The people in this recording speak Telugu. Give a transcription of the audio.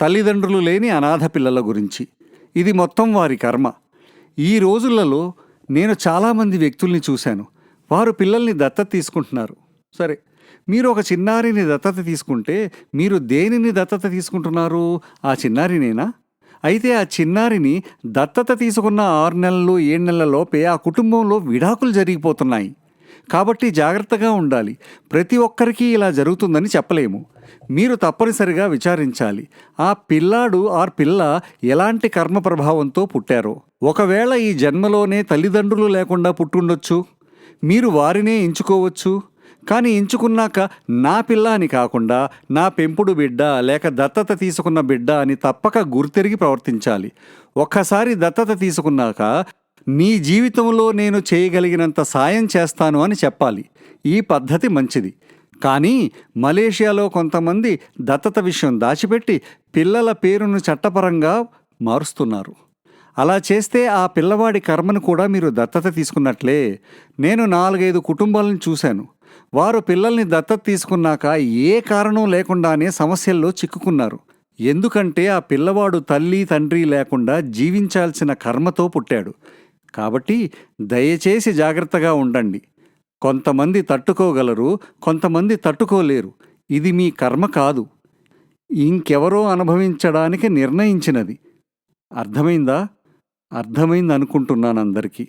తల్లిదండ్రులు లేని అనాథ పిల్లల గురించి. ఇది మొత్తం వారి కర్మ. ఈ రోజులలో నేను చాలామంది వ్యక్తుల్ని చూశాను. వారు పిల్లల్ని దత్తత తీసుకుంటున్నారు. సరే మీరు ఒక చిన్నారిని దత్తత తీసుకుంటే మీరు దేనిని దత్తత తీసుకుంటున్నారు? ఆ చిన్నారినేనా? అయితే ఆ చిన్నారిని దత్తత తీసుకున్న ఆరు నెలలు ఏడు నెలల లోపే ఆ కుటుంబంలో విడాకులు జరిగిపోతున్నాయి. కాబట్టి జాగ్రత్తగా ఉండాలి. ప్రతి ఒక్కరికి ఇలా జరుగుతుందని చెప్పలేము. మీరు తప్పనిసరిగా విచారించాలి. ఆ పిల్లాడు ఆర్ పిల్ల ఎలాంటి కర్మ ప్రభావంతో పుట్టారో. ఒకవేళ ఈ జన్మలోనే తల్లిదండ్రులు లేకుండా పుట్టుండొచ్చు. మీరు వారినే ఎంచుకోవచ్చు. కానీ ఎంచుకున్నాక నా పిల్ల అని కాకుండా నా పెంపుడు బిడ్డ లేక దత్తత తీసుకున్న బిడ్డ అని తప్పక గుర్తెరిగి ప్రవర్తించాలి. ఒక్కసారి దత్తత తీసుకున్నాక నీ జీవితంలో నేను చేయగలిగినంత సాయం చేస్తాను అని చెప్పాలి. ఈ పద్ధతి మంచిది. కానీ మలేషియాలో కొంతమంది దత్తత విషయం దాచిపెట్టి పిల్లల పేరును చట్టపరంగా మారుస్తున్నారు. అలా చేస్తే ఆ పిల్లవాడి కర్మను కూడా మీరు దత్తత తీసుకున్నట్లే. నేను నాలుగైదు కుటుంబాలను చూశాను. వారు పిల్లల్ని దత్తత తీసుకున్నాక ఏ కారణం లేకుండానే సమస్యల్లో చిక్కుకున్నారు. ఎందుకంటే ఆ పిల్లవాడు తల్లి తండ్రి లేకుండా జీవించాల్సిన కర్మతో పుట్టాడు. కాబట్టి దయచేసి జాగ్రత్తగా ఉండండి. కొంతమంది తట్టుకోగలరు కొంతమంది తట్టుకోలేరు. ఇది మీ కర్మ కాదు. ఇంకెవరో అనుభవించడానికి నిర్ణయించినది. అర్థమైందా? అర్థమైంది అనుకుంటున్నాను అందరికీ.